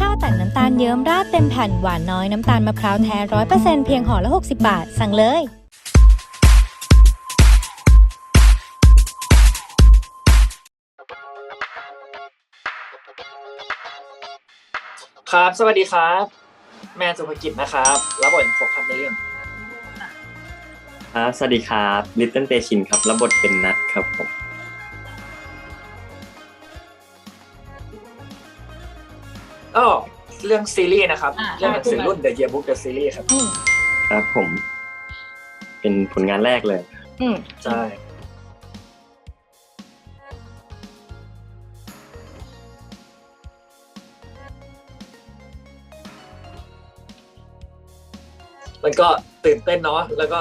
ข้าวแต่นน้ำตาลเยิ้มราดเต็มแผ่นหวานน้อยน้ำตาลมะพร้าวแท้ร้อยเปอร์เซ็นต์เพียงห่อละ 60 บาท สั่งเลยครับ สวัสดีครับ แมนสุภกิจนะครับ รับบทเป็นโฟกัสในเรื่อง ครับ สวัสดีครับ ลิตเติ้ลเตชินครับ รับบทเป็นนัทครับผม ก็เรื่องซีรีส์นะครับ อ่าเรื่องหนังสือรุ่น The Yearbook The Series ครับ อืมครับผม เป็นผลงานแรกเลย อืมใช่ มันก็ตื่นเต้นเนาะ แล้วก็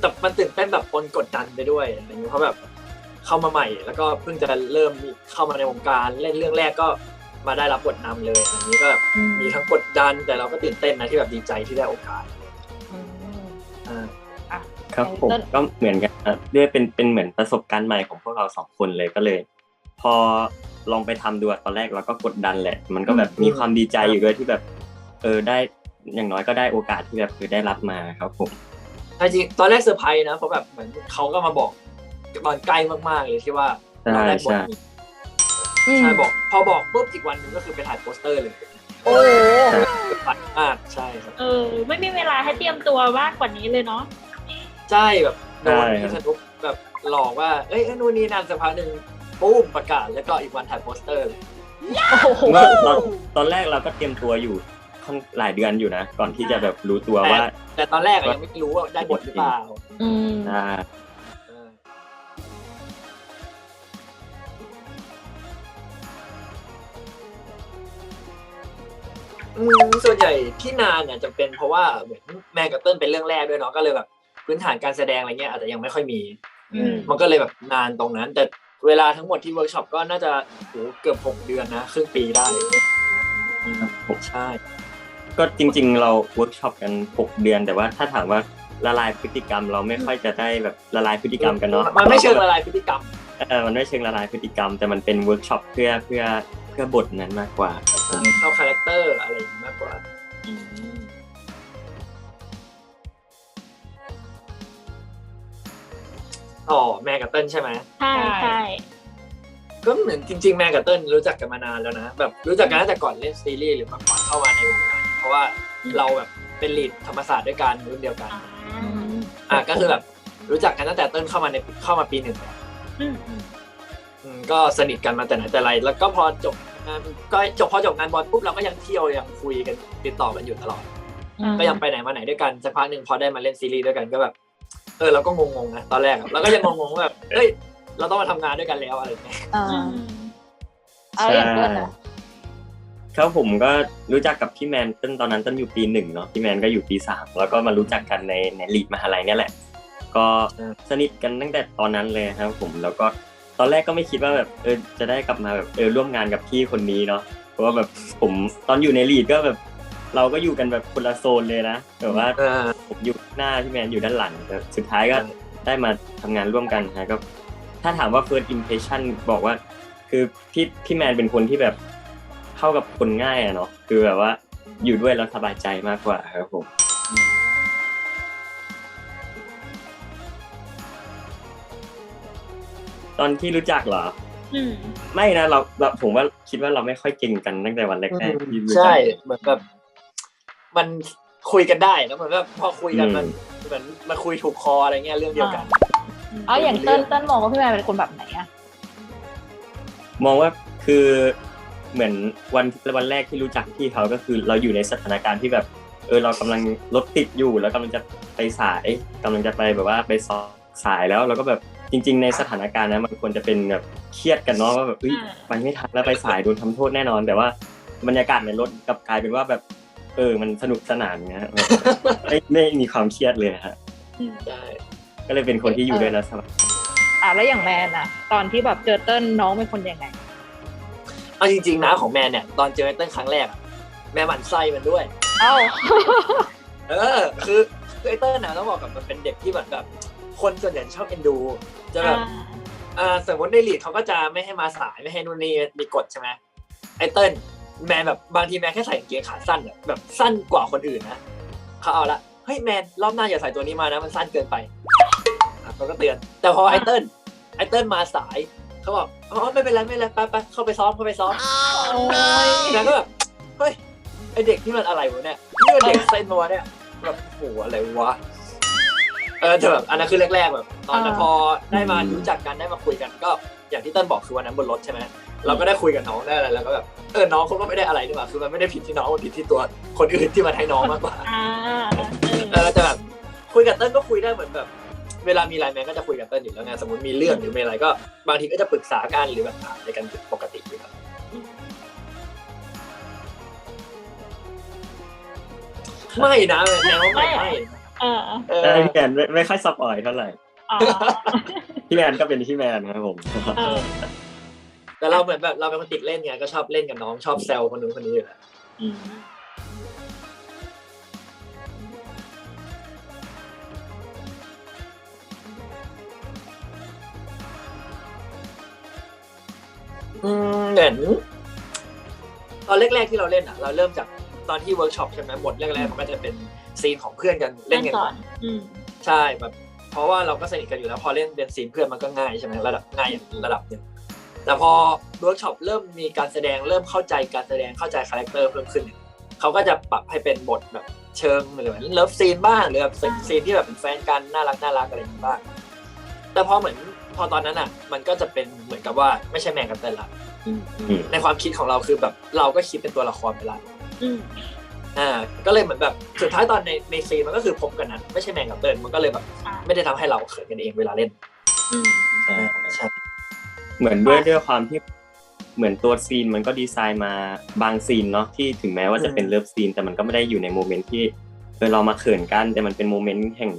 แต่มันตื่นเต้นแบบปนกดดันไปด้วยอะไรอย่างเงี้ยเพราะแบบเข้ามาใหม่ แล้วก็เพิ่งจะเริ่มเข้ามาในวงการเล่นเรื่องแรกก็ มาได้รับบทนำเลยอันนี้ก็แบบมีทั้งกดดันแต่เราก็ตื่นเต้นนะที่แบบดีใจที่ได้โอกาสอืมอ่าครับผมเติ้ลก็เหมือนกันครับด้วยเป็นเป็นเหมือนประสบการณ์ใหม่ของพวกเราสองคนเลยก็เลย พอลองไปทำดูอะตอนแรกเราก็กดดันแหละ มันก็แบบมีความดีใจอยู่ด้วยที่แบบเออได้อย่างน้อยก็ได้โอกาสที่แบบคือได้รับมาครับผมใช่จริงตอนแรกเซอร์ไพรส์นะเพราะแบบเหมือนเขาก็มาบอกตอนใกล้มากๆเลยที่ว่าใช่เราได้บท ใช่นี้อืมใช่บอกพอบอกปุ๊บอีกวันหนึ่งก็คือไปถ่ายโปสเตอร์เลยโอ้โหปัดมากใช่ครับเออ ไม่มีเวลาให้เตรียมตัวมากกว่านี้เลยเนาะใช่แบบโดนใช่ครับพี่สนุกแบบหลอกว่าเอ้ยนู่นนี่นั่นสักพักหนึ่งปุ๊บประกาศแล้วก็อีกวันถ่ายโปสเตอร์เลยโอ้โหก็ตอนตอนแรกเราก็เตรียมตัวอยู่ค่อนหลายเดือนอยู่นะ ก่อนที่จะแบบรู้ตัวว่า แต่ตอนแรกอะยังไม่รู้ว่าได้บทหรือเปล่าอืม อืมส่วนใหญ่ที่นานเนี่ยจะเป็นเพราะว่าเหมือนแมนกับเติ้ลเป็นเรื่องแรกด้วยเนาะก็เลยแบบพื้นฐานการแสดงอะไรเงี้ยอาจจะยังไม่ค่อยมีอืมมันก็เลยแบบนานตรงนั้น แต่เวลาทั้งหมดที่เวิร์กช็อปก็น่าจะโหเกือบหกเดือนนะครึ่งปีได้อืมครับผมใช่ก็จริง ๆ เราเวิร์กช็อปกัน 6 เดือน แต่ว่าถ้าถามว่าละลายพฤติกรรม เราไม่ค่อยจะได้แบบละลายพฤติกรรมกันเนาะมันไม่เชิงละลายพฤติกรรมเออมันไม่เชิงละลายพฤติกรรม แต่มันเป็นเวิร์กช็อปเพื่อเพื่อ เพื่อบทนั้นมากกว่าครับผมเข้าคาแรคเตอร์อะไรอย่างนี้มากกว่าอ๋อแม่กับเติ้ลใช่ไหม ใช่ใช่ ก็เหมือนจริง ๆ แม่กับเติ้ลรู้จักกันมานานแล้วนะแบบรู้จักกันตั้งแต่ก่อนเล่นซีรีส์หรือมาก่อนเข้ามาในวงการเพราะว่าเราแบบเป็นลีดธรรมศาสตร์ด้วยกันรุ่นเดียวกัน อ่าอะก็คือแบบรู้จักกันตั้งแต่เติ้ลเข้ามาในเข้ามาปีหนึ่งอืมอืมอืม ก็สนิทกันมาแต่ไหนแต่ไร แล้วก็พอจบงานก็จบพอจบงานบอลปุ๊บเราก็ยังเที่ยวยังคุยกันติดต่อกันอยู่ตลอด ก็ยังไปไหนมาไหนด้วยกันสักพักหนึ่งพอได้มาเล่นซีรีส์ด้วยกันก็แบบเออเราก็งงๆนะตอนแรกอะเราก็ยังงงๆว่าแบบเฮ้ยเราต้องมาทำงานด้วยกันแล้วอะไรอย่างเงี้ยอ่าอืมเอาอย่างเติ้ลอะครับผมก็รู้จักกับพี่แมนต้นตอนนั้นต้นอยู่ปีหนึ่งเนาะพี่แมนก็อยู่ปีสามแล้วก็มารู้จักกันในในลีดมหาลัยเนี่ยแหละ ก็สนิทกันตั้งแต่ตอนนั้นเลยครับผมแล้วก็ ตอนแรกก็ไม่คิดว่าแบบเออจะได้กลับมาแบบเออร่วมงานกับพี่คนนี้เนาะเพราะว่าแบบผมตอนอยู่ในลีดก็แบบ เราก็อยู่กันแบบคนละโซนเลยนะแบบว่าเออผมอยู่หน้าพี่แมนอยู่ด้านหลังแต่สุดท้ายก็ใช่ได้มาทำงานร่วมกันนะก็ถ้าถามว่า first impression บอกว่า คือพี่พี่แมนเป็นคนที่แบบเข้ากับคนง่ายอะเนาะคือแบบว่าอยู่ด้วยแล้วสบายใจมากกว่าครับผม ตอนที่รู้จักเหรอ อืม ไม่นะเราเราผมว่าคิดว่าเราไม่ค่อยเก่งกันตั้งแต่วันแรกๆที่รู้จักใช่เหมือนแบบมันคุยกันได้แล้วเหมือนแบบพอคุยกันอืม มันเหมือนมันคุยถูกคออะไรเงี้ยเรื่องเดียวกัน เอาอย่างเติ้ลเติ้ลมองว่าพี่แมนเป็นคนแบบไหนอะมองว่าคือเหมือนวันวันแรกที่รู้จักพี่เขาก็คือเราอยู่ในสถานการณ์ที่แบบ เออเรากำลังรถติดอยู่แล้วกำลังจะไปสายกำลังจะไปแบบว่าไปสอบสายแล้วเราก็แบบ จริง ๆ ในสถานการณ์นั้นมันควรจะเป็นแบบเครียดกันเนาะว่าแบบเอ้ยไปไม่ทันแล้วไปสายโดนทำโทษแน่นอน แต่ว่าบรรยากาศในรถกลับกลายเป็นว่าแบบเออมันสนุกสนานเงี้ยแบบไม่ไม่มีความเครียดเลยฮะใช่ก็เลยเป็นคนที่อยู่ด้วยแล้วสบายอะแล้วอย่างแมนอะตอนที่แบบเจอเติ้ลน้องเป็นคนยังไงเอาจริงๆนะของแมนเนี่ยตอนเจอไอ้เติ้ลครั้งแรกอะแม่หมันไส้มันด้วย เอ้าเออ คือคือไอ้เติ้ลนะต้องบอกกับมันเป็นเด็กที่เหมือนแบบ คนส่วนใหญ่ชอบเอ็นดู จะแบบอ่าอ่าสมมติในลีดเขาก็จะไม่ให้มาสายไม่ให้นู่นนี่มีกฎใช่ไหมไอ้เติ้ลแมนแบบบางทีแมนแค่ใส่กางเกงขาสั้นอะแบบสั้นกว่าคนอื่นนะเขาเอาละเฮ้ยแมนรอบหน้าอย่าใส่ตัวนี้มานะมันสั้นเกินไปอะเขาก็เตือน แต่พอไอเติ้ลไอเติ้ลมาสายเขาบอกอ๋อไม่เป็นไรไม่เป็นไรไปไปเข้าไปซ้อมเข้าไปซ้อมโอ้ยแล้วก็แบบเฮ้ยไอเด็กนี่มันอะไรวะเนี่ยนี่มันเด็กเซนวะเนี่ยแบบโหอะไรวะ เออแต่แบบอันนั้นคือแรกๆแบบตอนนั้นพอได้มารู้จักกันได้มาคุยกันก็อย่างที่เติ้ลบอกคือวันนั้นบนรถใช่ไหมเราก็ได้คุยกับน้องได้อะไรแล้วก็แบบเออน้องเขาก็ไม่ได้อะไรนี่หว่าคือมันไม่ได้ผิดที่น้องมันผิดที่ตัวคนอื่นที่มาให้น้องมากกว่าอ่าเออแต่แบบคุยกับเติ้ลก็คุยได้เหมือนแบบ เวลามีอะไรแมนก็จะคุยกับเติ้ลอยู่แล้วไงสมมติมีเรื่องหรือมีอะไรก็บางทีก็จะปรึกษากันหรือแบบถามอะไรกันปกติอยู่ครับไม่นะแมนว่าไม่ไม่ เออเอแต่อพี่แมนไม่ไม่ค่อยสปอยเท่าไหร่อ๋อพี่แมนก็เป็นพี่แมนครับผม เออแต่เราเหมือนแบบเราเป็นคนติดเล่นไงก็ชอบเล่นกับน้องชอบแซวคนนู้นคนนี้อยู่แล้วอืมอืมเหมือนตอนแรกๆที่เราเล่นอะ เราเริ่มจากตอนที่เวิร์กช็อปใช่ไหมบทแรกๆมันก็จะเป็น ซีนของเพื่อนกันเล่นกันก่ก่ออนนอืมใช่แบบเพราะว่าเราก็สนิทกันอยู่แล้ว พอเล่นเป็นซีนเพื่อนมันก็ง่ายใช่ไหมระดับง่ายระดับหนึ่งแต่พอเวิร์กช็อปเริ่มมีการแสดงเริ่มเข้าใจการแสดงเข้าใจคาแรคเตอร์เพิ่มขึ้นเนี่ยเขาก็จะปรับให้เป็นบทแบบเชิงหรือเลิฟซีนบ้างหรือแบบซีนที่แบบเป็นแฟนกันน่ารักน่ารักอะไรอย่างนี้บ้างแต่พอเหมือนพอตอนนั้นอะ มันก็จะเป็นเหมือนกับว่าไม่ใช่แมนกับเต้นละอืมอืมในความคิดของเราคือแบบเราก็คิดเป็นตัวละครไปละ อืมอ่าก็เลยเหมือนแบบสุดท้ายตอนในในซีนมันก็คือพบกันนั้น ไม่ใช่แมนกับเติ้ลมันก็เลยแบบอ่าไม่ได้ทำให้เราเขินกันเองเวลาเล่นอืมใช่เหมือนด้วยด้วยความที่เหมือนตัวซีนมันก็ดีไซน์มาบางซีนเนาะที่ถึงแม้ว่าจะเป็นเลิฟซีน แต่มันก็ไม่ได้อยู่ในโมเมนต์ที่เออเรามาเขินกันแต่มันเป็นโมเมนต์แห่ง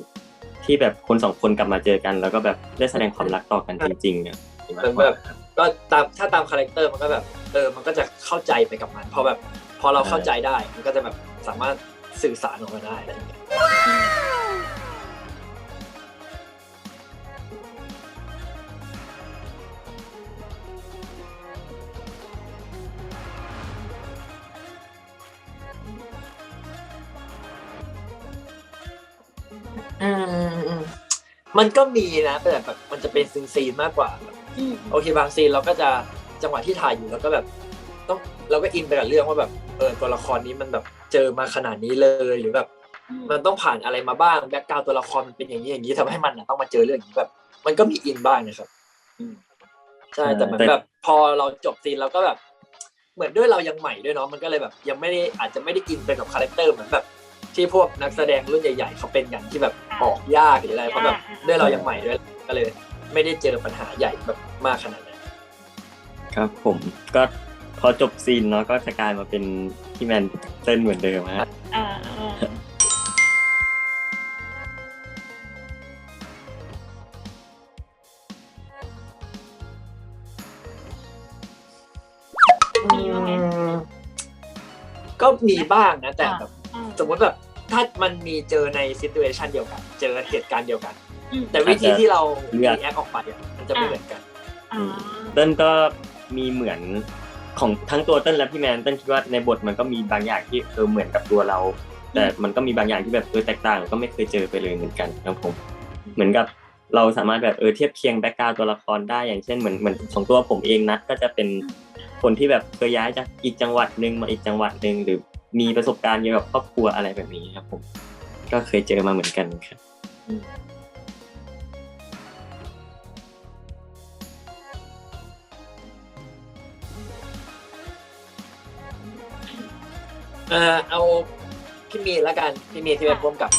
ที่แบบคนสองคนกลับมาเจอกัน แล้วก็แบบได้แสดงความรักต่อกันจริงๆอะเหมือนแบบก็ตามถ้าตามคาแรคเตอร์มันก็แบบเออมันก็จะเข้าใจไปกับมันพอแบบ พอเราเข้าใจได้มันก็จะแบบสามารถสื่อสารออกมาได้อะไรอย่างเงี้ยอืมมันก็มีนะแต่แบบมันจะเป็นซีนๆมากกว่าอืมโอเคบางซีนเราก็จะจังหวะที่ถ่ายอยู่แล้วก็แบบ ต้องเราก็อินไปกับเรื่องว่าแบบ เออตัวละครนี้มันแบบเจอมาขนาดนี้เลยหรือแบบมันต้องผ่านอะไรมาบ้างแบ็กกราวตัวละครมันเป็นอย่างนี้อย่างนี้ทำให้มันน่ะต้องมาเจอเรื่องอย่างนี้แบบ มันก็มีอินบ้างนะครับใช่แต่เหมือนแบบพอเราจบซีนเราก็แบบ เหมือนด้วยเรายังใหม่ด้วยเนาะมันก็เลยแบบ ยังไม่ได้อาจจะไม่ได้อินไปกับคาแรคเตอร์เหมือนแบบ ที่พวกนักแสดงรุ่นใหญ่ๆเขาเป็นกันที่แบบออกยากหรืออะไรเพราะแบบด้วยเรายังใหม่ด้วยก็เลย ไม่ได้เจอปัญหาใหญ่แบบมากขนาดนั้นครับผมก็ พอจบซีนเนาะก็จะกลายมาเป็นพี่แมนเต้นเหมือนเดิมฮะอ่าอ่ามีบ้างไหมก็มีบ้างนะ แต่อ่าแบบอ่าสมมติแบบถ้ามันมีเจอในซิ t u เ t ชันเดียวกัน เจอเหตุการณ์เดียวกัน อืมแต่วิธีที่เรารีแอคออกไปอะมันจะไม่เหมือนกัน อ่า เต้นก็มีเหมือน ของทั้งตัวเต้นและพี่แมนเต้นคิดว่าในบทมันก็มีบางอย่างที่เออเหมือนกับตัวเรา แต่มันก็มีบางอย่างที่แบบเออแตกต่างก็ไม่เคยเจอไปเลยเหมือนกันครับผม เหมือนกับเราสามารถแบบเออเทียบเคียงแบ็กกราวตัวละครได้อย่างเช่นเหมือนเหมือนของตัวผมเองนะก็จะเป็นคนที่แบบเคยย้ายจากอีกจังหวัดหนึ่งมาอีกจังหวัดหนึ่งหรือมีประสบการณ์เกี่ยวกับครอบครัวอะไรแบบนี้ครับผม ก็เคยเจอมาเหมือนกันครับ เออเอาพี่มีนละกันพี่มีนที่เป็นร่วมกับ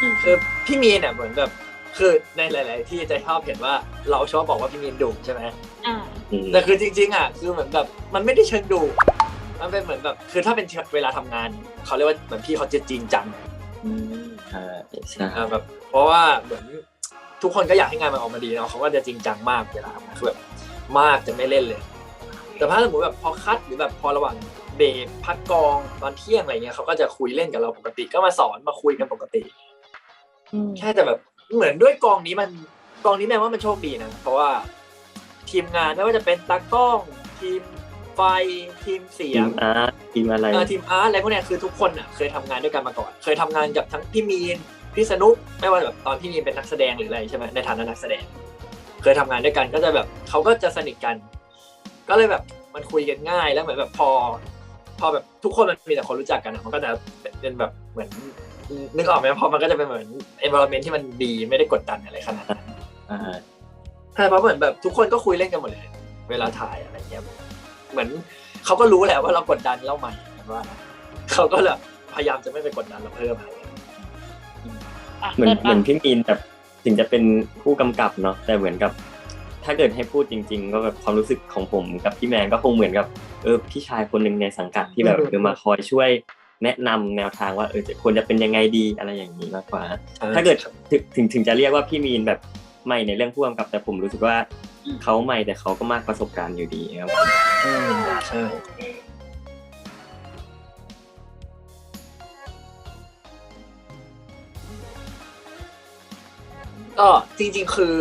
อืมคือพี่มีนเนี่ยเหมือนแบบคือในหลาย ๆ ที่จะชอบเห็นว่าเราชอบบอกว่าพี่มีนดุใช่ไหมอ่าอืมแต่คือจริง ๆ อะ คือเหมือนแบบมันไม่ได้เชิงดุมันเป็นเหมือนแบบคือถ้าเป็นเวลาทำงานเขาเรียกว่าเหมือนพี่เขาจะจริงจังอืมอ่าใช่อ่าแบบเพราะว่าเหมือนทุกคนก็อยากให้งานมันออกมาดีเนาะเขาก็จะจริงจังมากเวลาทำงานคือแบบมากจะไม่เล่นเลย แต่ถ้าสมมติแบบพอคัดหรือแบบพอระหว่าง เบรกพักกองตอนเที่ยงอะไรเงี้ยเขาก็จะคุยเล่นกับเราปกติก็มาสอนมาคุยกันปกติอืมใช่แต่แบบเหมือนด้วยกองนี้มันกองนี้แม่ว่ามันโชคดีนะเพราะว่า ทีมงานไม่ว่าจะเป็นตากล้อง ทีมไฟทีมเสีทียงมอาร์ตทีมอะไรเออทีมอาร์ตอะไรพวกเนี้ยคือทุกคนอะเคยทำงานด้วยกันมาก่อน เคยทำงานกับทั้งพี่มีนพี่สนุกไม่ว่าแบบตอนพี่มีนเป็นนักแสดงหรืออะไรใช่ไหมในฐานะนักแสดง เคยทำงานด้วยกันก็จะแบบเขาก็จะสนิทกัน ก็เลยแบบมันคุยกันง่ายแล้วเหมือนแบบพอ พอแบบทุกคนมันมีแต่คนรู้จักกันอะมันก็จะเป็นแบบเหมือนนึกออกไหมพอมันก็จะเป็นเหมือน environment ที่มันดีไม่ได้กดดันอะไรขนาดนั้นอ่าใช่เพราะเหมือนแบบทุกคนก็คุยเล่นกันหมดเลย เวลาถ่ายอะไรเงี้ยเหมือนเขาก็รู้แหละว่าเรากดดันเล่าใหม่กันว่าเขาก็แบบพยายามจะไม่ไปกดดันเราเพิ่มอะไรเงี้ยอะเหมือนติ้ลเหมือนอะพี่มีนแบบถึงจะเป็นผู้กำกับเนาะแต่เหมือนกับ ถ้าเกิดให้พูดจริง ๆ ก็แบบความรู้สึกของผมกับพี่แมนก็คงเหมือนกับเออพี่ชายคนหนึ่งในสังกัดที่แบบเออมาคอยช่วยแนะนำแนวทางว่าเออจะควรจะเป็นยังไงดีอะไรอย่างนี้มากกว่า ถ้าเกิดถึงถึงถึงจะเรียกว่าพี่มีนแบบใหม่ในเรื่องผู้กำกับแต่ผมรู้สึกว่าเขาใหม่แต่เขาก็มากประสบการณ์อยู่ดีครับอืมใช่ก็จริงๆคือ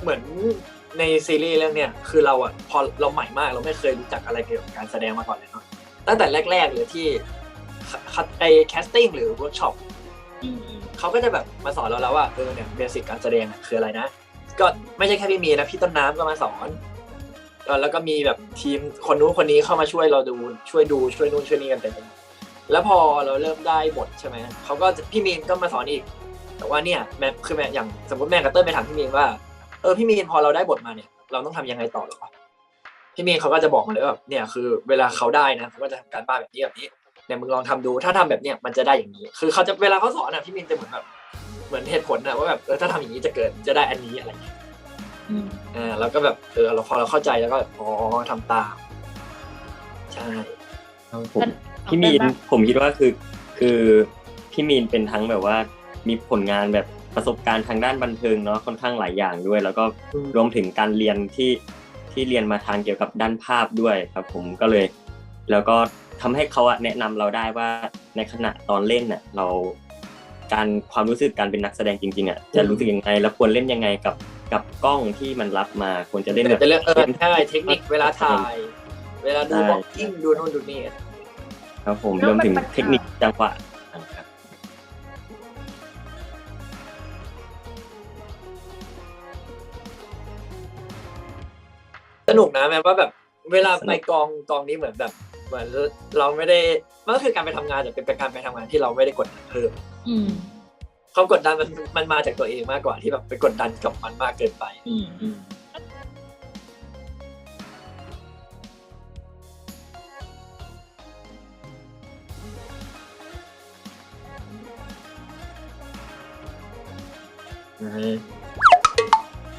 เหมือน ในซีรีส์เรื่องเนี้ยคือเราอะพอเราใหม่มากเราไม่เคยรู้จักอะไรเกี่ยวกับการแสดงมาก่อนเลยเนาะตั้งแต่แรกๆเลยที่คัดไปแคสติ้งหรือเวิร์กช็อปเขาก็จะแบบมาสอนเราแล้วว่าเออเนี่ยเบสิกการแสดงอะคืออะไรนะ ก็ไม่ใช่แค่พี่มีนะพี่ต้นน้ำก็มาสอนเออแล้วก็มีแบบทีมคนนู้นคนนี้เข้ามาช่วยเราดูช่วยดูช่วยนู่นช่วยนี่กันเต็มไปหมดแล้วพอเราเริ่มได้บทใช่ไหมเขาก็จะพี่มีนก็มาสอนอีก แต่ว่าเนี่ยแม่คือแม่อย่างสมมติแม่กับเต้ยไปถามพี่มีนว่า เออพี่มีนพอเราได้บทมาเนี่ย เราต้องทำยังไงต่อหรอวะพี่มีนเขาก็จะบอกมาเลยว่าแบบเนี่ยคือ เวลาเขาได้นะเขาก็จะทำการบ้านแบบนี้แบบนี้เนี่ยมึงลองทำดูถ้าทำแบบเนี้ยมันจะได้อย่างนี้ คือเขาจะเวลาเขาสอนอะพี่มีนจะเหมือนแบบเหมือนเหตุผลนะว่าแบบเออถ้าทำอย่างนี้จะเกิดจะได้อันนี้อะไรอย่างเงี้ยอืมอ่าแล้วก็แบบเออเราพอเราเข้าใจแล้วก็อ๋อทำตามใช่ผมพี่มีนผมคิดว่าคือ คือพี่มีนเป็นทั้งแบบว่า มีผลงานแบบ ประสบการณ์ทางด้านบันเทิงเนาะค่อนข้างหลายอย่างด้วย แล้วก็รวมถึงการเรียนที่ที่เรียนมาทางเกี่ยวกับด้านภาพด้วยครับ ผมก็เลย แล้วก็ทำให้เขาอะแนะนำเราได้ว่าในขณะตอนเล่นน่ะเราการความรู้สึกการเป็นนักแสดงจริงๆอะจะรู้สึกยังไงแล้วควรเล่นยังไงกับกับกล้องที่มันรับมาควรจะเล่นแบบจะเรื่องเออใช่เทคนิคเวลาถ่าย เวลาดูใช่บล็อกกิ้งดูนู่นดูนี่ครับผมแล้วรวมถึงมันเทคนิคจังหวะ สนุกนะแม้ว่าแบบเวลาไปกองกองนี้เหมือนแบบเหมือนเราไม่ได้มันก็คือการไปทำงานแต่เป็นการไปทำงานที่เราไม่ได้กดดันเพิ่มอืมความกดดันมันมันมาจากตัวเองมากกว่าที่แบบไปกดดันกับมันมากเกินไปอืมอืม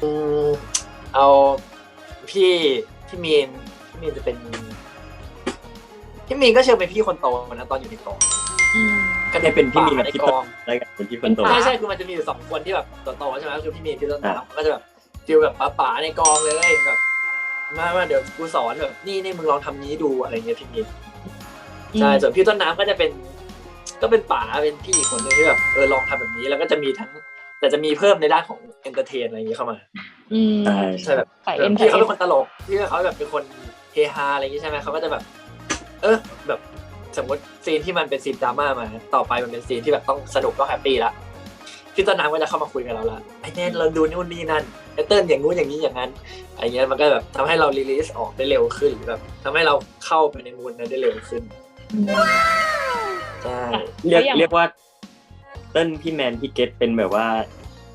อืมเอา พี่พี่มีนพี่มีนจะเป็นพี่มีนก็เชิญเป็นพี่คนโตนะตอนอยู่ในกองอืมก็ได้เป็นพี่มีนกับในพี่กต้อนงได้กันเป็นพี่คนโตใช่ใช่คือมันจะมีอยู่สองคนที่แบบโตๆใช่ไหมคือพี่มีนพี่ต้นน้ำก็จะแบบฟิลแบบป๋าๆในกองเลยแบบมาว่าเดี๋ยวกูสอนแบบนี่นี่มึงลองทำนี้ดูอะไรเงี้ยพี่มีนใช่ส่วนพี่ต้นน้ำก็จะเป็น ก็เป็นป๋าเป็นพี่อีกคนหนึงที่แบบเออลองทำแบบนี้แล้วก็จะมีทั้ง แต่จะมีเพิ่มในด้านของเอนเตอร์เทนอะไรอย่างงี้เข้ามาอืม ใช่ใช่แบบใส่เอ็นพี่เขาเป็นคนตลกพี่เขาแบบเป็นคนเฮฮาอะไรอย่างงี้ใช่ไหมเขาก็จะแบบ เออแบบสมมติซีนที่มันเป็นซีนดราม่ามาต่อไปมันเป็นซีนที่แบบต้องสนุกต้องแฮปปี้ละพี่ต้นน้ำก็จะเข้ามาคุยกับเราละไอ้แน่เราดูนู่นนี่นั่นไอ้เติ้ลอย่างงู้นอย่างนี้อย่างนั้นไอ้เงี้ยมันก็แบบทำให้เรารีลีสออกได้เร็วขึ้นหรือแบบทำให้เราเข้าไปในมูดนั้นได้เร็วขึ้นอืมใช่เรียกแล้วอย่างเรียกว่าเต้นพี่แมนพี่เกตเป็นแบบว่า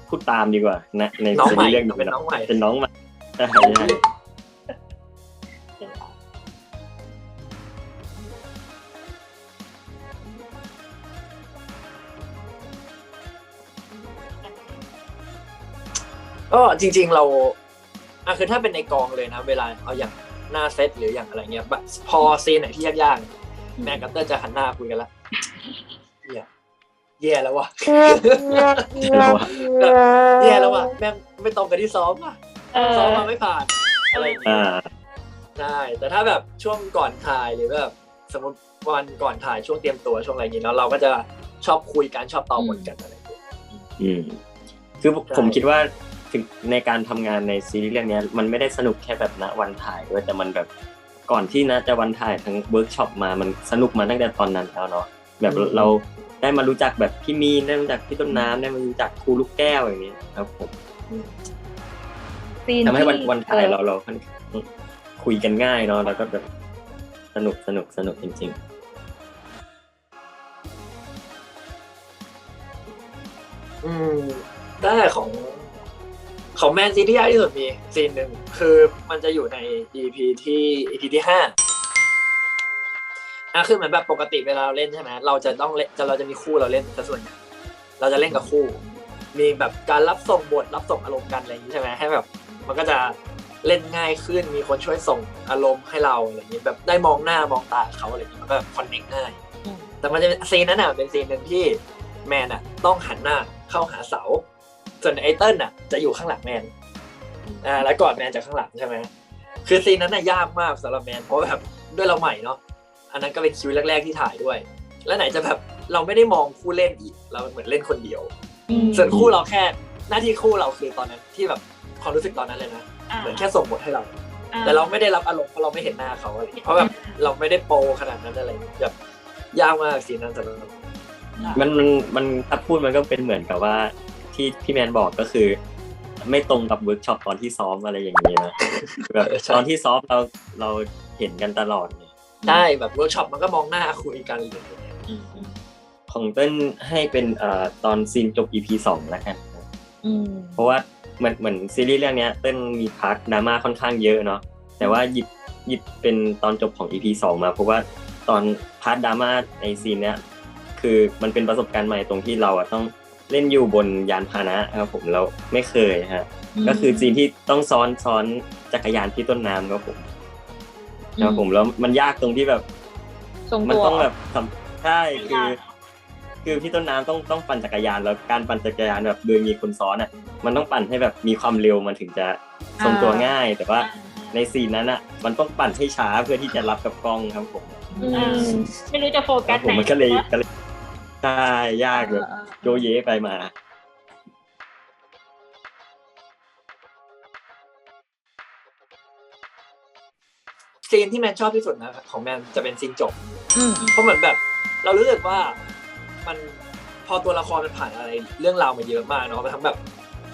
พูดตามดีกว่านะในน้องซีใหม่รีส์เรื่องนี้เป็นน้องใหม่เป็นน้องใหม่ใช่ใช่ก็จริง ๆเราอะคือถ้าเป็นในกองเลยนะ เวลาเอาอย่างหน้าเซตหรืออย่างอะไรเงี้ยแบบพอซีนไหนที่ยากๆแม่กับเต้ลจะหันหน้าคุยกันละเหี้ย แย่แล้ววะเราอะแย่แล้ววะแม่งไม่ตรงกับที่ซ้อมว่ะเออซ้อมมาไม่ผ่านอะไรอย่างอ่าเงี้ยใช่แต่ถ้าแบบช่วงก่อนถ่ายหรือแบบสมมติวันก่อนถ่ายช่วงเตรียมตัวช่วงอะไรอย่างงี้แล้วเราก็จะชอบคุยกันชอบต่อบทกันอะไรอย่างเงี้ยอืมคือใช่ผมคิดว่าถึงในการทำงานในซีรีส์เรื่องเนี้ยมันไม่ได้สนุกแค่แบบณวันถ่ายด้วยแต่มันแบบก่อนที่นะจะวันถ่ายทั้งเวิร์กช็อปมามันสนุกมาตั้งแต่ตอนนั้นแล้วเนาะแบบอืมเรา ได้มารู้จักแบบพี่มีนได้มารู้จักพี่ต้นน้ำได้มารู้จักครูลูกแก้วอย่างนี้ครับผมซีนทำให้วันที่วันถ่ายออเราเราค่อนข้างคุยกันง่ายเนาะแล้วก็แบบสนุกสนุกสนุกจริงอืมได้ของของแมนซีที่ยากที่สุดมีซีนหนึ่งคือมันจะอยู่ใน EP ที่ EP ที่ห้า อะคือเหมือนแบบปกติเวลาเราเล่นใช่ไหมเราจะต้องเล่นจะเราจะมีคู่เราเล่นซะส่วนใหญ่เราจะเล่นกับคู่ มีแบบการรับส่งบทรับส่งอารมณ์กันอะไรอย่างนี้ใช่ไหมให้แบบ มันก็จะเล่นง่ายขึ้นมีคนช่วยส่งอารมณ์ให้เราอะไรอย่างนี้แบบได้มองหน้ามองตาเขาอะไรอย่างนี้มันก็แบบคอนเนคง่ายอืมแต่มันจะเป็นซีนนั้นอะเป็นซีนหนึ่งที่แมนอะ ต้องหันหน้าเข้าหาเสา ส่วนไอเติ้ลอะ จะอยู่ข้างหลังแมนอ่าแล้วกอดแมนจากข้างหลังใช่ไหมคือซีนนั้นน่ะยากมากสำหรับแมนเพราะแบบด้วยเราใหม่เนาะ อันนั้นก็เป็นคิวแรก ๆที่ถ่ายด้วย แล้วไหนจะแบบเราไม่ได้มองคู่เล่นอีกเราเหมือนเล่นคนเดียวอืมส่วนคู่เราแค่หน้าที่คู่เราคือตอนนั้นที่แบบความรู้สึกตอนนั้นเลยนะอ่าเหมือนแค่ส่งบทให้เราอ่าแต่เราไม่ได้รับอารมณ์เพราะเราไม่เห็นหน้าเขาอะไรอย่างเงี้ยเพราะแบบเราไม่ได้โปรขนาดนั้นอะไรอย่างเงี้ยแบบยากมากซีนนั้นสำหรับเราๆมันมันมันถ้าพูดมันก็เป็นเหมือนกับว่าที่พี่แมนบอกก็คือ ไม่ตรงกับเวิร์กช็อปตอนที่ซ้อมอะไรอย่างนี้นะแบบเออใช่ตอนที่ซ้อมเราเราเห็นกันตลอด เนี่ยใช่แบบเวิร์กช็อปมันก็มองหน้าคุยกันเลยของเต้นให้เป็นเอ่อตอนซีนจบ EP สองแล้วกันอืมเพราะว่าเหมือนเหมือนซีรีส์เรื่องเนี้ยเต้นมีพาร์ทดราม่าค่อนข้างเยอะเนาะแต่ว่าหยิบหยิบเป็นตอนจบของ EP สองมาเพราะว่าตอนพาร์ทดราม่าในซีนเนี้ยคือมันเป็นประสบการณ์ใหม่ตรงที่เราอะต้องเล่นอยู่บนยานพาหนะครับผมเราไม่เคยฮะก็คือซีนที่ต้องซ้อนซ้อนจักรยานที่ต้นน้ำครับผม ครับผมแล้วมันยากตรงที่แบบทรงมันตัว ต้องแบบสัมใช่คือ คือพี่ต้นน้ำต้องต้องปั่นจักรยานแล้วการปั่นจักรยานแบบโดยมีคนซ้อนอะมันต้องปั่นให้แบบมีความเร็วมันถึงจะทรงตัวง่าย แต่ว่าในซีนนั้นอะ มันต้องปั่นให้ช้าเพื่อที่จะรับกับกล้องครับผมอืมอ่าไม่รู้จะโฟคกัรัสบผไหนมมันก็เลยก็เลยใช่ยากแบบโยเยไปมา ซีนที่แมนชอบที่สุดนะของแมนจะเป็นซีนจบอืมเพราะเหมือนแบบ เรารู้สึกว่ามันพอตัวละครมันผ่านอะไรเรื่องราวมาเยอะมากเนาะทั้งแบบ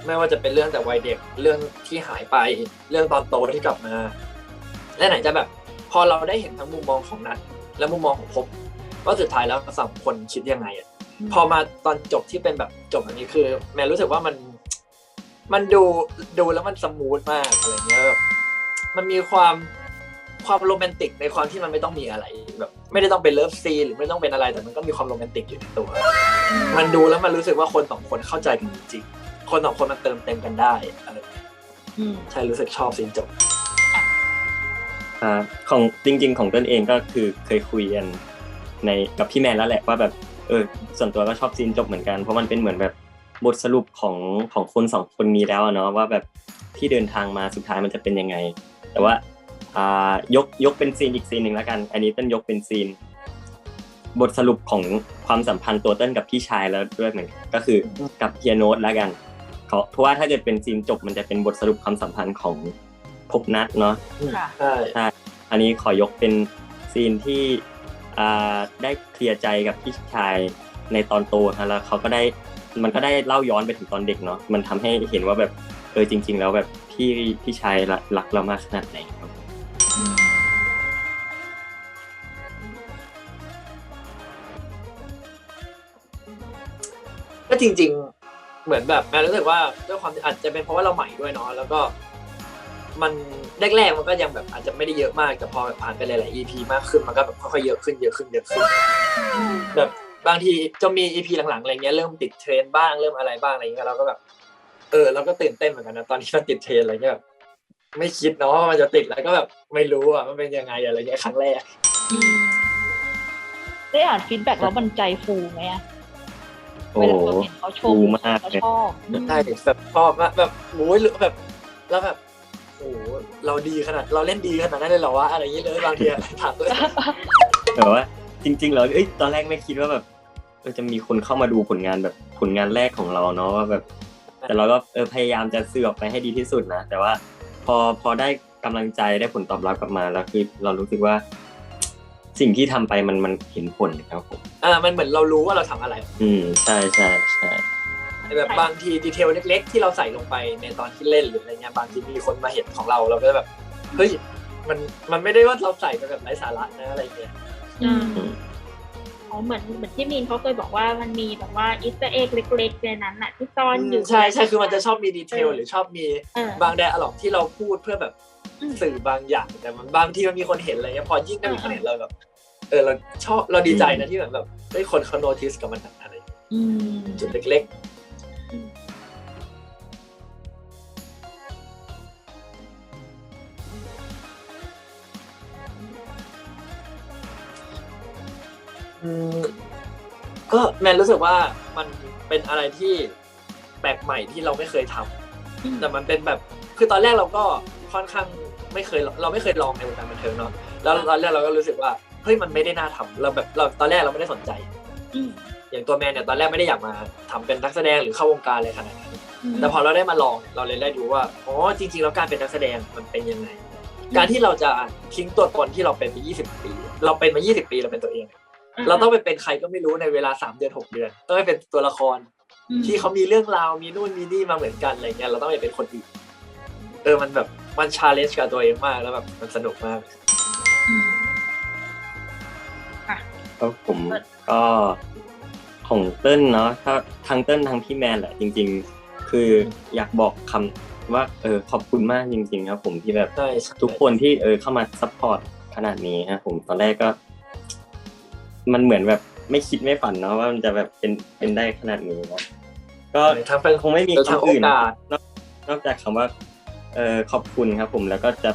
ไม่ว่าจะเป็นเรื่องแต่วัยเด็กเรื่องที่หายไปเรื่องตอนโตที่กลับมา และไหนจะแบบ พอเราได้เห็นทั้งมุมมองของนัทและมุมมองของภพบว่าสุดท้ายแล้วสองคนคิดยังไงอะพอมาตอนจบที่เป็นแบบจบแบบนี้คือ แมนรู้สึกว่ามัน มันดูดูแล้วมันสมูทมากอะไรเงี้ยแบบมันมีความ ความโรแมนติกในความที่มันไม่ต้องมีอะไรแบบไม่ได้ต้องเป็นเลิฟซีนหรือไม่ต้องเป็นอะไรแต่มันก็มีความโรแมนติกอยู่ในตัว มันดูแล้วมันรู้สึกว่าคนสองคนเข้าใจกันจริงๆคนสองคนมันเติมเต็มกันได้อะไรเงี้ยอืมใช่รู้สึกชอบซีนจบครับของจริง ๆ ของต้นเองก็คือเคยคุยกันในกับพี่แมนแล้วแหละว่าแบบเออส่วนตัวก็ชอบซีนจบเหมือนกันเพราะมันเป็นเหมือนแบบบทสรุปของของคนสองคนนี้แล้วอะเนาะว่าแบบที่เดินทางมาสุดท้ายมันจะเป็นยังไง แต่ว่าอ่า ยกยกเป็นซีนอีกซีนหนึ่งแล้วกัน อันนี้เต้นยกเป็นซีน บทสรุปของความสัมพันธ์ตัวเต้นกับพี่ชายแล้วด้วยเหมือนกันก็คือกับเฮียโนตแล้วกันเขาเพราะว่าถ้าเกิดเป็นซีนจบมันจะเป็นบทสรุปความสัมพันธ์ของภพนัทเนาะค่ะใช่อันนี้ขอยกเป็นซีนที่อ่าได้เคลียร์ใจกับพี่ชายในตอนโตนะแล้วเขาก็ได้มันก็ได้เล่าย้อนไปถึงตอนเด็กเนาะมันทำให้เห็นว่าแบบเออจริง ๆ แล้วแบบพี่พี่ชายรักรักเรามากขนาดไหน ก็จริง ๆ เหมือนแบบแมนรู้สึกว่าด้วยความอาจจะเป็นเพราะว่าเราใหม่ด้วยเนาะแล้วก็ มันแรกๆมันก็ยังแบบอาจจะไม่ได้เยอะมากแต่พอแบบผ่านไปหลายๆ EP มากขึ้นมันก็แบบค่อยๆเยอะขึ้นเยอะขึ้นเยอะขึ้นแบบบางทีจะมี EP หลังๆอะไรเงี้ยเริ่มติดเทรนบ้างเริ่มอะไรบ้างอะไรเงี้ยเราก็แบบเออเราก็ตื่นเต้นเหมือนกันนะตอนที่มันติดเทรนอะไรเงี้ยแบบไม่คิดเนาะว่ามันจะติดแล้วก็แบบไม่รู้อะมันเป็นยังไงอะไรเงี้ยครั้งแรกได้อ่านฟีดแบ็กแล้วมันใจฟูไหมอะ เวลาเราเห็นเขาชฟูมมากเขาเลยชอบใช่แบบชอบมากแบบโอ้ยหรือแบบแล้วแบบโอ้โหเราดีขนาดเราเล่นดีขนาดนั้นเลยเหรอวะอะไรอย่างเงี้ยเลยบางทีอะถามตัวเองแต่ว่าจริงๆแล้วเอ้ยตอนแรกไม่คิดว่าแบบเออจะมีคนเข้ามาดูผลงานแบบผลงานแรกของเราเนาะว่าแบบ แต่เราก็เออพยายามจะสื่อออกไปให้ดีที่สุดนะแต่ว่าพอพอได้กำลังใจได้ผลตอบรับกลับมาแล้วคือเรารู้สึกว่า สิ่งที่ทำไปมันมันเห็นผลครับผมอ่ามันเหมือนเรารู้ว่าเราทำอะไร อืมใช่ใช่ใช่แบบบางทีดีเทลเล็ก ๆ ที่เราใส่ลงไปในตอนที่เล่นหรืออะไรเงี้ยบางทีมีคนมาเห็นของเราเราก็แบบเฮ้ยมันมันไม่ได้ว่าเราใส่ไปแบบไร้สาระนะอะไรเงี้ยอืมอืมอ๋อเหมือนเหมือนที่มีนเขาเคยบอกว่ามันมีแบบว่าอิสต์เอ็กเล็กๆในนั้นน่ะที่ซ่อนอยู่ใช่ใช่คือมันจะชอบมีดีเทลหรือชอบมีเออบางแดอะล็อกที่เราพูดเพื่อแบบอืม สื่อบางอย่าง แต่มันบางทีมันมีคนเห็นอะไรเงี้ยพอยิ่งได้มีคนเห็นเราแบบเออเราชอบเราดีใจนะที่แบบแบบได้คนเขาโนติสกับมันอะไรอย่างเงี้ยอืมจุดเล็กๆอืมก็แมนรู้สึกว่ามันเป็นอะไรที่แปลกใหม่ที่เราไม่เคยทำแต่มันเป็นแบบคือตอนแรกเราก็ค่อนข้าง ไม่เคยเราไม่เคยลองในวงการบันเทิงเนาะแล้วตอนแรกเราก็รู้สึกว่าเฮ้ยมันไม่ได้น่าทำเราแบบเราตอนแรกเราไม่ได้สนใจอืมอย่างตัวแมนเนี่ยตอนแรกไม่ได้อยากมาทำเป็นนักแสดงหรือเข้าวงการอะไรขนาดนั้นแต่พอเราได้มาลองเนี่ยเราเลยได้รู้ว่าอ๋อจริง ๆ แล้วการเป็นนักแสดงมันเป็นยังไง การที่เราจะทิ้งตัวตนที่เราเป็นไป20 ปี เราเป็นมา 20 ปีเราเป็นตัวเอง เราต้องไปเป็นใครก็ไม่รู้ในเวลา 3 เดือน 6 เดือน ต้องไปเป็นตัวละคร ที่เขามีเรื่องราวมีนู่นมีนี่มาเหมือนกันอะไรเงี้ยเราต้องไปเป็นคนอื่นเออมันแบบ มันชาเลนจ์กับตัวเองมากแล้วแบบมันสนุกมากอืมก็ผมก็ของเติ้ลเนาะถ้าทางเติ้ลทางพี่แมนแหละจริง ๆ คืออยากบอกคำว่าเออขอบคุณมากจริง ๆ ครับ ผมที่แบบใช่ใช่ทุกคนที่เออเข้ามาซัพพอร์ตขนาดนี้ครับผมตอนแรกก็ มันเหมือนแบบไม่คิดไม่ฝันเนาะว่ามันจะแบบเป็นเป็นได้ขนาดนี้เนาะก็ทั้งเป็นคงไม่มีทั้งคำอื่นโอกาสนอกนอกจากคำว่า เออขอบคุณครับผมแล้วก็จะ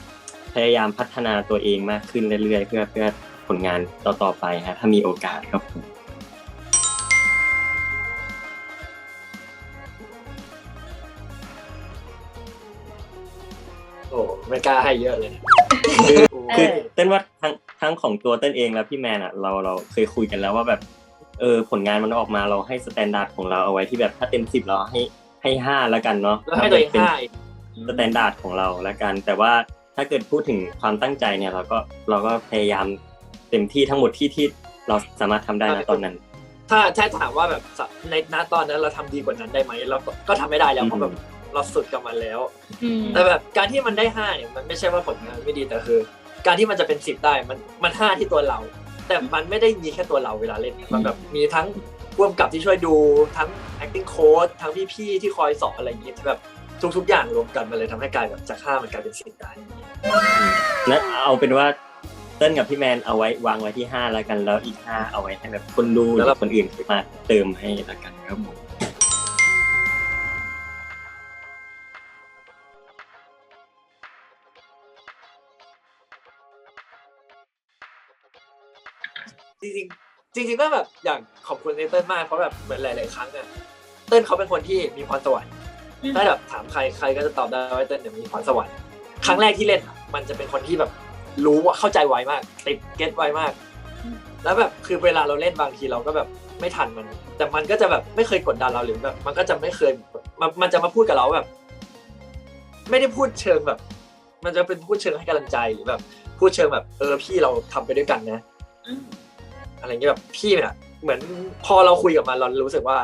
พยายามพัฒนาตัวเองมากขึ้นเรื่อยๆ เพื่อเพื่อผลงานต่อๆไปฮะถ้ามีโอกาสครับผมโอ้ไม่กล้าให้เยอะเลยนะคือคือเออเต้นว่าทั้งทั้งของตัวเต้นเองและพี่แมนอะเราเราเคยคุยกันแล้วว่าแบบเออผลงานมันออกมาเราให้สแตนดาร์ดของเราเอาไว้ที่แบบถ้าเต็มสิบเราให้ให้ห้าแล้วกันเนาะแล้วให้ตัวเองเป็นให้ สแตนดาร์ดของเราแล้วกัน แต่ว่าถ้าเกิดพูดถึงความตั้งใจเนี่ยเราก็เราก็พยายามเต็มที่ทั้งหมดที่ที่เราสามารถทำได้นะตอนนั้น ถ้าถ้าถามว่าแบบในณตอนนั้นเราทำดีกว่านั้นได้ไหมเราก็ก็ทำไม่ได้แล้วเพราะแบบเราสุดกับมันแล้วอืมแต่แบบการที่มันได้ห้าเนี่ยมันไม่ใช่ว่าผลงานไม่ดีแต่คือ การที่มันจะเป็นสิบได้มันมันห้าที่ตัวเรา แต่มันไม่ได้มีแค่ตัวเราเวลาเล่นมันแบบมีทั้งร่วมกับที่ช่วยดูทั้ง acting coach ทั้งพี่ๆที่คอยสอนอะไรอย่างเงี้ยที่แบบ ทุก ๆ อย่างรวมกันมันเลยทำให้กลายแบบจากห้ามันกลายเป็นสิบได้นะเอาเป็นว่าเต้นกับพี่แมนเอาไว้วางไว้ที่ห้าแล้วกันแล้วอีกห้าเอาไว้ให้แบบคนดูหรือคนอื่นมาเติมให้แล้วกันครับผมจริงๆจริงๆก็แบบอยากขอบคุณเติ้ลมากเพราะแบบเหมือนหลาย ๆ ครั้งอะเติ้ลเขาเป็นคนที่มีพรสวรรค์อืม ถ้าแบบถามใครใครก็จะตอบได้ว่าเติ้ลเนี่ยมีพรสวรรค์ครั้งแรกที่เล่นอะมันจะเป็นคนที่แบบรู้ว่าเข้าใจไวมาก ติดเก็ตไวมาก แล้วแบบคือเวลาเราเล่นบางทีเราก็แบบไม่ทันมัน แต่มันก็จะแบบไม่เคยกดดันเราหรือแบบ มันก็จะไม่เคยมันมันจะมาพูดกับเราแบบ ไม่ได้พูดเชิงแบบ มันจะเป็นพูดเชิงให้กำลังใจหรือแบบ พูดเชิงแบบ เออพี่เราทำไปด้วยกันนะอืมอะไรเงี้ยแบบพี่เนี่ยเหมือนพอเราคุยกับมันเรารู้สึกว่า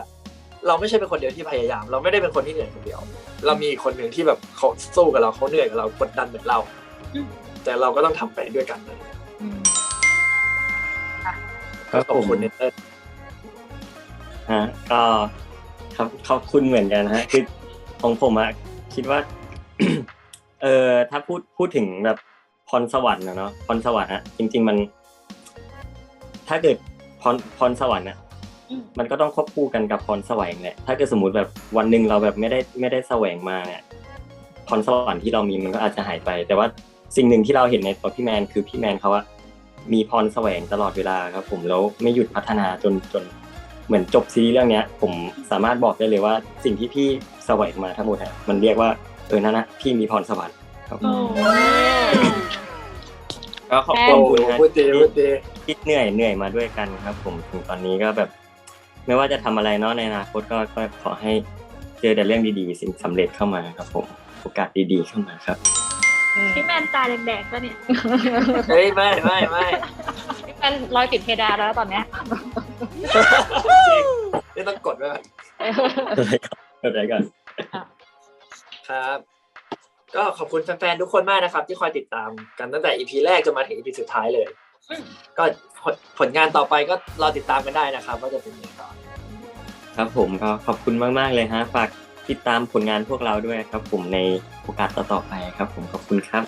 เราไม่ใช่เป็นคนเดียวที่พยายาม เราไม่ได้เป็นคนที่เหนื่อยคนเดียว เรามีอีกคนหนึ่งที่แบบเขาสู้กับเราเขาเหนื่อยกับเรากดดันเหมือนเราอืมแต่เราก็ต้องทำไปด้วยกันนะอืมครับขอบผมคุณเนเตอร์ฮะก็ครับขอบคุณเหมือนกันฮะคือของผมอะคิดว่า เออถ้าพูดพูดถึงแบบพรสวรรค์นะเนาะพรสวรรค์อะจริง ๆ มัน ถ้าเกิดพรพรสวรรค์อะอื มมันก็ต้องควบคู่กันกับพรแสวงแหละถ้าเกิดสมมติแบบวันหนึ่งเราแบบไม่ได้ไม่ได้แสวงมาเนี่ยพรสวรรค์ที่เรามีมันก็อาจจะหายไป แต่ว่าสิ่งหนึ่งที่เราเห็นในตัวพี่แมนคือพี่แมนเขาอะมีพรแสวงตลอดเวลาครับผมแล้วไม่หยุดพัฒนาจนจนเหมือนจบซีรีส์เรื่องเนี้ยผมสามารถบอกได้เลยว่าสิ่งที่พี่แสวงมาทั้งหมดอะมันเรียกว่าเออนั่นนะพี่มีพรสวรรค์ครับโอ้ก็ขอบแม่คุณนะพูดดีพูดดีที่เหนื่อยเหนื่อยมาด้วยกันครับ ผมถึงตอนนี้ก็แบบ ไม่ว่าจะทำอะไรเนาะในอนาคตก็ก็ขอให้เจอแต่เรื่องดีๆ สิ่งสำเร็จเข้ามาครับผมโอกาสดีๆเข้ามาครับอืมพี่แมนตาแดงๆก็เนี่ยเฮ้ยไม่ไม่ไม่มันรอยติดเพดานแล้วตอนเนี้ยจริงนี่ต้องกดไว้ก่อนอะไรก่อนครับ ก็ขอบคุณแฟนๆทุกคนมากนะครับ ที่คอยติดตามกันตั้งแต่ EP แรกจนมาถึง EP สุดท้ายเลย ก็ผลงานต่อไปก็รอติดตามกันได้นะครับ ว่าจะเป็นยังไงต่อครับผมก็ขอบคุณมาก ๆ เลยฮะฝากติดตามผลงานพวกเราด้วยครับ ผมในโอกาสต่อๆไปครับ ผมขอบคุณครับ